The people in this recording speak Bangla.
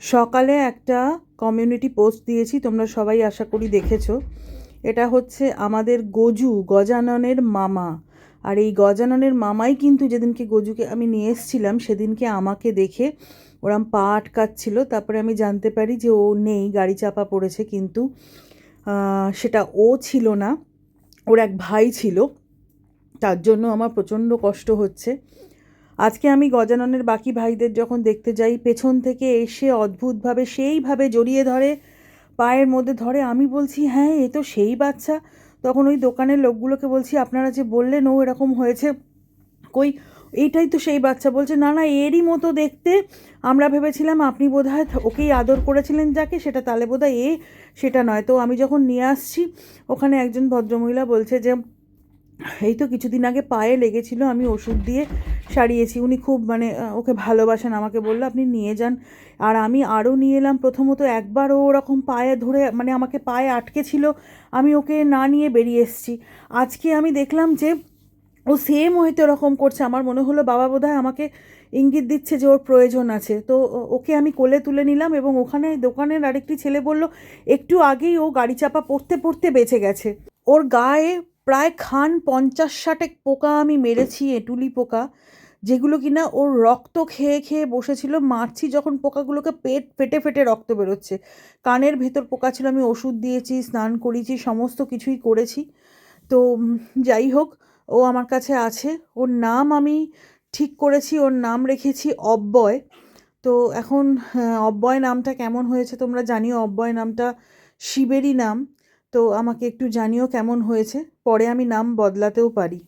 সকালে একটা কমিউনিটি পোস্ট দিয়েছি, তোমরা সবাই আশা করি দেখেছ। এটা হচ্ছে আমাদের গজু, গজাননের মামা। আর এই গজাননের মামাই কিন্তু যেদিনকে গজুকে আমি নিয়ে এসেছিলাম, সেদিনকে আমাকে দেখে ওরম পা আটকাচ্ছিল। তারপরে আমি জানতে পারি যে ও নেই, গাড়ি চাপা পড়েছে কিন্তু সেটা ও ছিল না, ওর এক ভাই ছিল। তার জন্য আমার প্রচণ্ড কষ্ট হচ্ছে। আজকে আমি গজাননের বাকি ভাইদের যখন দেখতে যাই, পেছন থেকে এসে অদ্ভুতভাবে সেইভাবে জড়িয়ে ধরে, পায়ের মধ্যে ধরে, আমি বলছি হ্যাঁ এ তো সেই বাচ্চা। তখন ওই দোকানের লোকগুলোকে বলছি, আপনারা যে বললেন ও এরকম হয়েছে, কই এইটাই তো সেই বাচ্চা। বলছে, না না, এরই মতো দেখতে। আমরা ভেবেছিলাম, আপনি বোধহয় ওকেই আদর করেছিলেন যাকে, সেটা তাহলে বোধহয় এ, সেটা নয়। তো আমি যখন নিয়ে আসছি, ওখানে একজন ভদ্রমহিলা বলছে যে এই তো কিছুদিন আগে পায়ে লেগেছিল, আমি ওষুধ দিয়ে সারিয়েছি। উনি খুব মানে ওকে ভালোবাসেন, আমাকে বলল, আপনি নিয়ে যান। আর আমি আরও নিয়ে এলাম, প্রথমত একবার ও ওরকম পায়ে ধরে মানে আমাকে পায়ে আটকে ছিল, আমি ওকে না নিয়ে বেরিয়ে এসেছি। আজকে আমি দেখলাম যে, ও সেম হয়তো এরকম করছে। আমার মনে হলো, বাবা বোধহয় আমাকে ইঙ্গিত দিচ্ছে যে ওর প্রয়োজন আছে। তো ওকে আমি কোলে তুলে নিলাম এবং ওখানে দোকানের আরেকটি ছেলে বলল, একটু আগেই ও গাড়ি চাপা পড়তে পড়তে বেঁচে গেছে। ওর গায়ে প্রায় খান পঞ্চাশ ষাটেক পোকা আমি মেরেছি, এঁটুলি পোকা, যেগুলো কিনা ওর রক্ত খেয়ে খেয়ে বসেছিল। মারছি যখন পোকাগুলোকে পেট ফেটে ফেটে রক্ত বেরোচ্ছে। কানের ভেতর পোকা ছিল, আমি ওষুধ দিয়েছি, স্নান করিয়েছি সমস্ত কিছুই করেছি। তো যাই হোক, ও আমার কাছে আছে। ওর নাম আমি ঠিক করেছি, ওর নাম রেখেছি অব্যয় তো এখন অব্যয় নামটা কেমন হয়েছে তোমরা জানিও। অব্যয় নামটা শিবেরই নাম। তো আমাকে একটু জানিও কেমন হয়েছে পরে আমি নাম বদলাতেও পারি।